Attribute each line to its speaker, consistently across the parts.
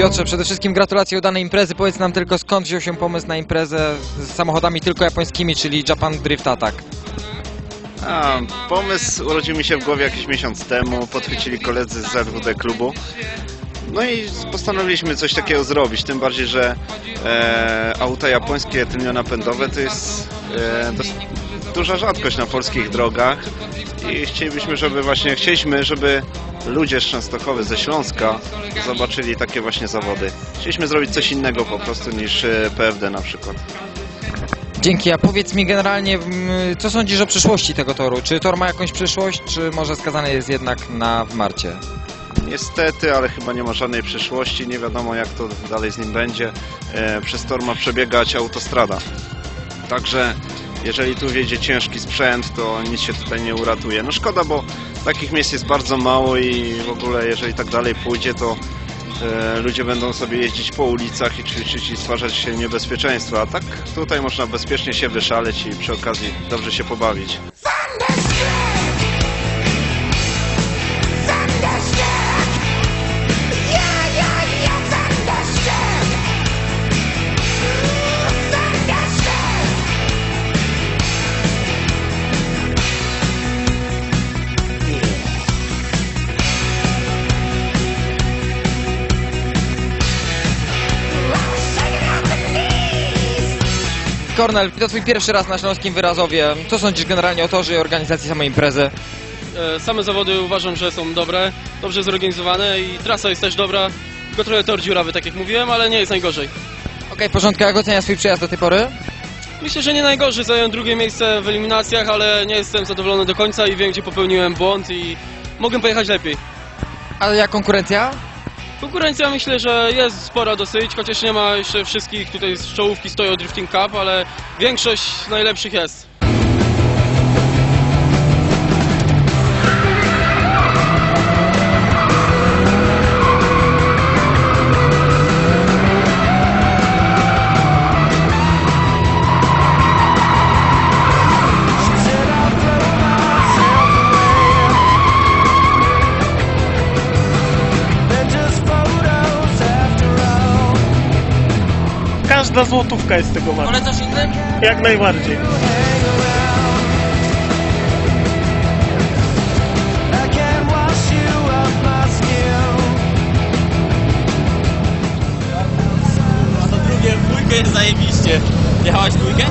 Speaker 1: Piotrze, przede wszystkim gratulacje udanej imprezy. Powiedz nam tylko skąd wziął się pomysł na imprezę z samochodami tylko japońskimi, czyli Japan Drift Attack.
Speaker 2: A, pomysł urodził mi się w głowie jakiś miesiąc temu, podchwycili koledzy z ZWD klubu. No i postanowiliśmy coś takiego zrobić, tym bardziej, że e, auta japońskie tylnionapędowe to jest e, dos- duża rzadkość na polskich drogach i chcielibyśmy, żeby właśnie, chcieliśmy, żeby ludzie z Częstochowy, ze Śląska zobaczyli takie właśnie zawody. Chcieliśmy zrobić coś innego po prostu niż e, PFD na przykład.
Speaker 1: Dzięki, a powiedz mi generalnie, co sądzisz o przyszłości tego toru? Czy tor ma jakąś przyszłość, czy może skazany jest jednak na w marcie?
Speaker 2: Niestety, ale chyba nie ma żadnej przyszłości. Nie wiadomo jak to dalej z nim będzie. E, Przez tor ma przebiegać autostrada. Także jeżeli tu wjedzie ciężki sprzęt, to nic się tutaj nie uratuje. No szkoda, bo takich miejsc jest bardzo mało i w ogóle jeżeli tak dalej pójdzie, to e, ludzie będą sobie jeździć po ulicach i ćwiczyć i stwarzać się niebezpieczeństwa. A tak tutaj można bezpiecznie się wyszaleć i przy okazji dobrze się pobawić.
Speaker 1: Kornel, to twój pierwszy raz na Śląskim Wyrazowie. Co sądzisz generalnie o torze i organizacji samej imprezy?
Speaker 3: E, Same zawody uważam, że są dobre, dobrze zorganizowane i trasa jest też dobra. Tylko trochę tor dziurawy, tak jak mówiłem, ale nie jest najgorzej.
Speaker 1: Okej, w porządku, jak oceniasz swój przyjazd do tej pory?
Speaker 3: Myślę, że nie najgorzej. Zająłem drugie miejsce w eliminacjach, ale nie jestem zadowolony do końca i wiem, gdzie popełniłem błąd i mogłem pojechać lepiej.
Speaker 1: A jak konkurencja?
Speaker 3: Konkurencja myślę, że jest spora dosyć, chociaż nie ma jeszcze wszystkich tutaj z czołówki stoją Drifting Cup, ale większość najlepszych jest.
Speaker 4: Każda złotówka jest z tego warta.
Speaker 1: Polecasz innym?
Speaker 4: Jak najbardziej.
Speaker 5: A to drugie, w dwójkę zajebiście. Jechałaś dwójkę?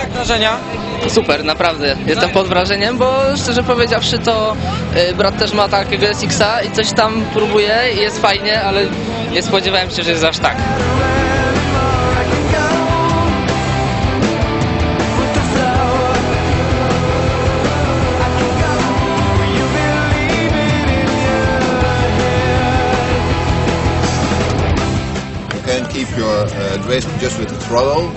Speaker 1: Jak wrażenia?
Speaker 6: Super, naprawdę. Jestem pod wrażeniem, bo szczerze powiedziawszy to y, brat też ma takiego SX-a i coś tam próbuje i jest fajnie, ale nie spodziewałem się, że jest aż tak.
Speaker 7: Keep your uh, drift just with the throttle.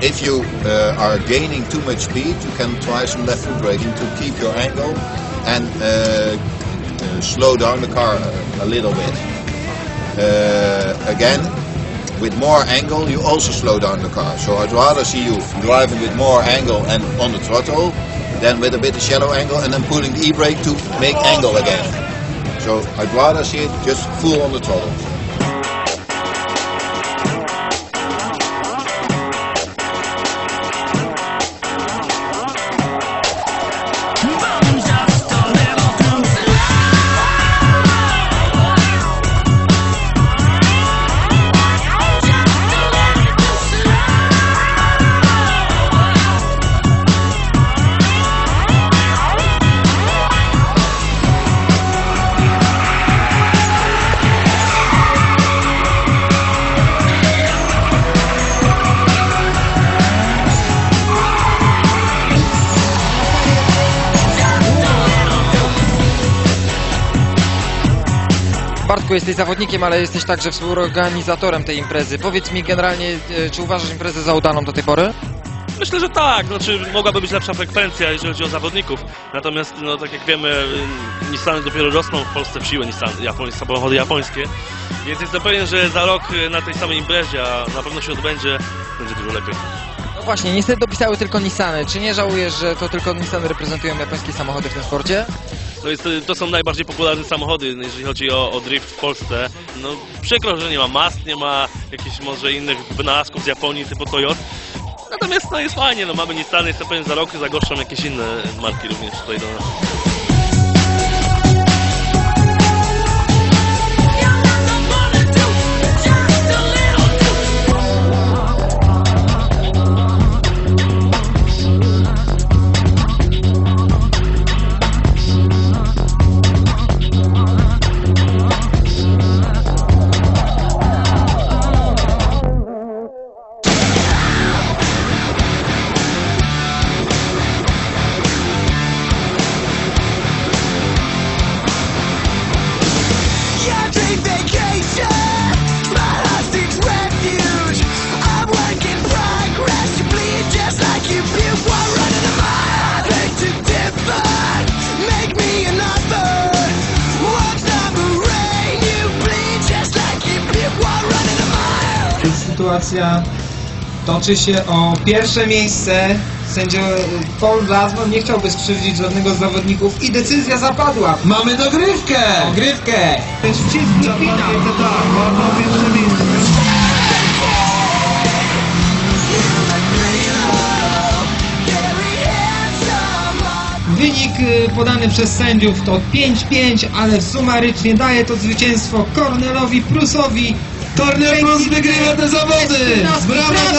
Speaker 7: If you uh, are gaining too much speed, you can try some left foot braking to keep your angle and uh, uh, slow down the car a, little bit. Uh, again, with more angle, you also slow down the car. So I'd rather see you driving with more angle and on the throttle than with a bit of shallow angle and then pulling the e-brake to make angle again. So I'd rather see it just full on the throttle.
Speaker 1: Bartku, jesteś zawodnikiem, ale jesteś także współorganizatorem tej imprezy. Powiedz mi generalnie, e, czy uważasz imprezę za udaną do tej pory?
Speaker 4: Myślę, że tak. Znaczy, mogłaby być lepsza frekwencja, jeżeli chodzi o zawodników. Natomiast, no, tak jak wiemy, y, Nissany dopiero rosną w Polsce w siłę, Nissan, Japoń, samochody japońskie. Więc jestem pewien, że za rok y, na tej samej imprezie, a na pewno się odbędzie, będzie dużo lepiej.
Speaker 1: No właśnie, niestety dopisały tylko Nissany. Czy nie żałujesz, że to tylko Nissany reprezentują japońskie samochody w tym sporcie?
Speaker 4: To, jest, to są najbardziej popularne samochody, jeżeli chodzi o, o drift w Polsce. No przykro, że nie ma Mast, nie ma jakichś może innych wynalazków z Japonii typu Toyota. Natomiast no jest fajnie, no mamy Nissany, jestem pewien za rok zagoszczą jakieś inne marki również tutaj do nas.
Speaker 8: Sytuacja toczy się o pierwsze miejsce. Sędzia Paul Blasman nie chciałby skrzywdzić żadnego z zawodników i decyzja zapadła. Mamy dogrywkę! Dogrywkę! Ten wcisk do finału. Wynik y, podany przez sędziów to 5-5, ale sumarycznie daje to zwycięstwo Kornelowi Prusowi. Kornel Prus wygrywa te zawody! Brawo